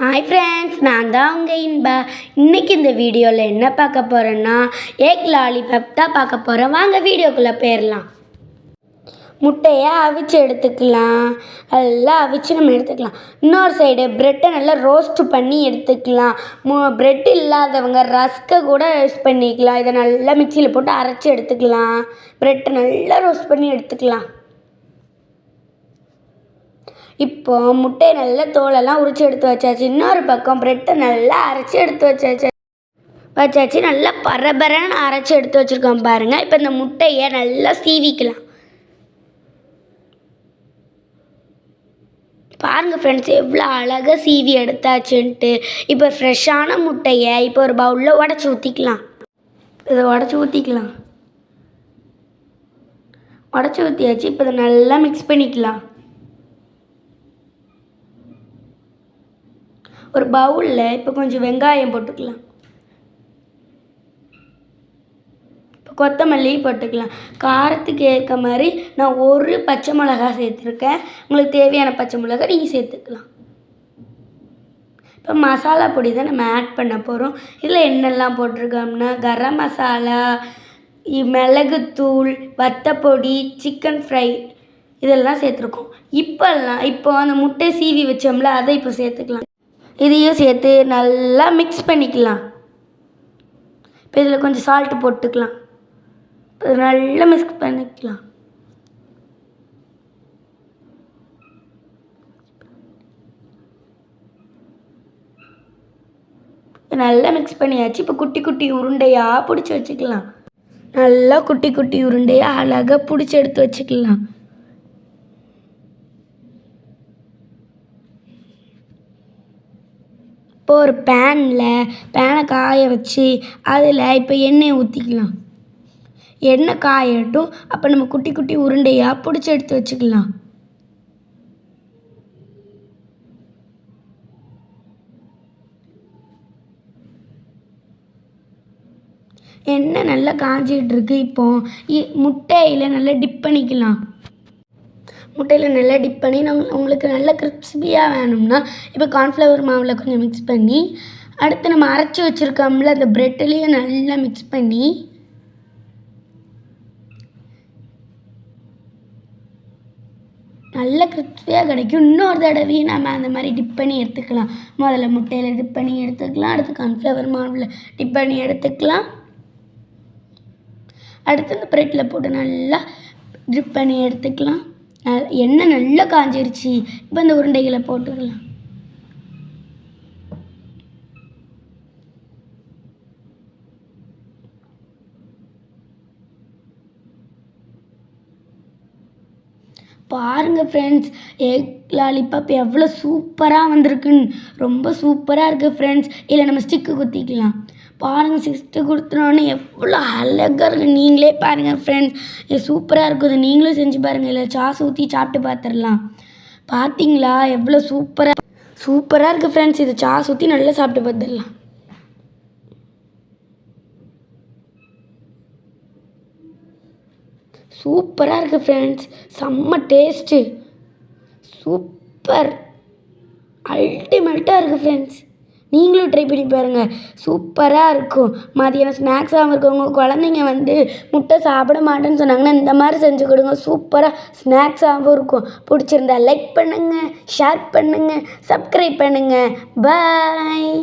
Hi friends நான் தான் உங்கள் இன்பா. இன்றைக்கி இந்த வீடியோவில் என்ன பார்க்க போகிறேன்னா ஏக் லாலிபப் தான் பார்க்க போகிறேன் வாங்க வீடியோக்குள்ளே போயிடலாம் முட்டையை அவிச்சு எடுத்துக்கலாம். நல்லா அவிச்சு நம்ம எடுத்துக்கலாம். இன்னொரு சைடு ப்ரெட்டை நல்லா ரோஸ்ட் பண்ணி எடுத்துக்கலாம். மு ப்ரெட் இல்லாதவங்க ரஸ்க்கை கூட யூஸ் பண்ணிக்கலாம். இதை நல்லா மிக்சியில் போட்டு அரைச்சி எடுத்துக்கலாம். ப்ரெட்டை நல்லா ரோஸ்ட் பண்ணி எடுத்துக்கலாம். இப்போ முட்டையை நல்லா தோலெல்லாம் உரிச்சு எடுத்து வச்சாச்சு. இன்னொரு பக்கம் ப்ரெட்டை நல்லா அரைச்சி எடுத்து வச்சாச்சு. வச்சாச்சு. நல்லா பரபரன்னு அரைச்சி எடுத்து வச்சுருக்கோம் பாருங்கள் இப்போ இந்த முட்டையை நல்லா சீவிக்கலாம். பாருங்கள் ஃப்ரெண்ட்ஸ் எவ்வளோ அழகாக சீவி எடுத்தாச்சுன்ட்டு. இப்போ ஃப்ரெஷ்ஷான முட்டையை இப்போ ஒரு பவுலில் உடச்சி ஊற்றிக்கலாம் இதை உடச்சி ஊற்றிக்கலாம் உடச்சி ஊற்றியாச்சு இப்போ இதை நல்லா மிக்ஸ் பண்ணிக்கலாம். ஒரு பவுலில் இப்போ கொஞ்சம் வெங்காயம் போட்டுக்கலாம். இப்போ கொத்தமல்லி போட்டுக்கலாம். காரத்துக்கு ஏற்ற மாதிரி நான் ஒரு பச்சை மிளகா சேர்த்துருக்கேன். உங்களுக்கு தேவையான பச்சை மிளகா நீங்கள் சேர்த்துக்கலாம். இப்போ மசாலா பொடி தான் நம்ம ஆட் பண்ண போகிறோம் இதில் என்னெல்லாம் போட்டிருக்கோம்னா கரம் மசாலா மிளகுத்தூள் வத்தப்பொடி சிக்கன் ஃப்ரை இதெல்லாம் சேர்த்துருக்கோம். இப்போல்லாம் இப்போ அந்த முட்டை சீவி வச்சோம்ல அதை இப்போ சேர்த்துக்கலாம். இதையும் சேர்த்து நல்லா மிக்ஸ் பண்ணிக்கலாம். இப்போ இதில் கொஞ்சம் சால்ட்டு போட்டுக்கலாம். நல்லா மிக்ஸ் பண்ணிக்கலாம். நல்லா மிக்ஸ் பண்ணியாச்சு. இப்போ குட்டி குட்டி உருண்டையாக பிடிச்சி வச்சுக்கலாம். நல்லா குட்டி குட்டி உருண்டையாக அழகாக பிடிச்சி எடுத்து வச்சுக்கலாம். இப்போ ஒரு பேனில் பேனை காய வச்சு அதில் இப்போ எண்ணெய் ஊற்றிக்கலாம் எண்ணெய் காயட்டும் அப்போ நம்ம குட்டி குட்டி உருண்டையாக பிடிச்சி எடுத்து வச்சுக்கலாம். எண்ணெய் நல்லா காஞ்சிட்டு இருக்கு இப்போ. இ- முட்டையில் நல்லா டிப் பண்ணிக்கலாம். முட்டையில் நல்லா டிப் பண்ணி நம்ம உங்களுக்கு நல்ல கிறிஸ்பியாக வேணும்னா இப்போ கார்ன்ஃப்ளவர் மாவில் கொஞ்சம் மிக்ஸ் பண்ணி அடுத்து நம்ம அரைச்சி வச்சுருக்கோம்ல அந்த ப்ரெட்லேயே நல்லா மிக்ஸ் பண்ணி நல்ல கிறிஸ்பியாக கிடைக்கும். இன்னொரு தடவையும் நம்ம அந்த மாதிரி டிப் பண்ணி எடுத்துக்கலாம். முதல்ல முட்டையில் டிப் பண்ணி எடுத்துக்கலாம் அடுத்து கார்ன்ஃப்ளவர் மாவில் டிப் பண்ணி எடுத்துக்கலாம். அடுத்து இந்த ப்ரெட்டில் போட்டு நல்லா ட்ரிப் பண்ணி எடுத்துக்கலாம். எண்ணெய் நல்லா காஞ்சிருச்சு. இப்போ இந்த உருண்டைகளை போட்டுக்கலாம். பாருங்கள் ஃப்ரெண்ட்ஸ் எக் லாலிபாப் எவ்வளோ சூப்பராக வந்திருக்குன்னு. ரொம்ப சூப்பராக இருக்குது ஃப்ரெண்ட்ஸ் இதில் நம்ம ஸ்டிக்கு குத்திக்கலாம். பாருங்கள் ஸ்டிக்கு குத்துனோடனே எவ்வளோ அழகாக இருக்குது நீங்களே பாருங்கள் ஃப்ரெண்ட்ஸ் இது சூப்பராக இருக்குது. நீங்களும் செஞ்சு பாருங்கள் இல்லை சாஸ் ஊற்றி சாப்பிட்டு பார்த்துடலாம் பார்த்தீங்களா எவ்வளோ சூப்பராக சூப்பராக இருக்குது ஃப்ரெண்ட்ஸ் இது சாஸ் ஊற்றி நல்லா சாப்பிட்டு பார்த்துடலாம் சூப்பராக இருக்குது ஃப்ரெண்ட்ஸ் செம்ம டேஸ்ட்டு சூப்பர். அல்டிமேட்டாக இருக்குது ஃப்ரெண்ட்ஸ் நீங்களும் ட்ரை பண்ணி பாருங்கள் சூப்பராக இருக்கும். மதியானம் ஸ்நாக்ஸாகவும் இருக்கவங்க குழந்தைங்க வந்து முட்டை சாப்பிட மாட்டேன்னு சொன்னாங்கன்னா இந்த மாதிரி செஞ்சு கொடுங்க. சூப்பராக ஸ்நாக்ஸாகவும் இருக்கும். பிடிச்சிருந்தா லைக் பண்ணுங்கள் ஷேர் பண்ணுங்கள் சப்ஸ்கிரைப் பண்ணுங்கள் பாய்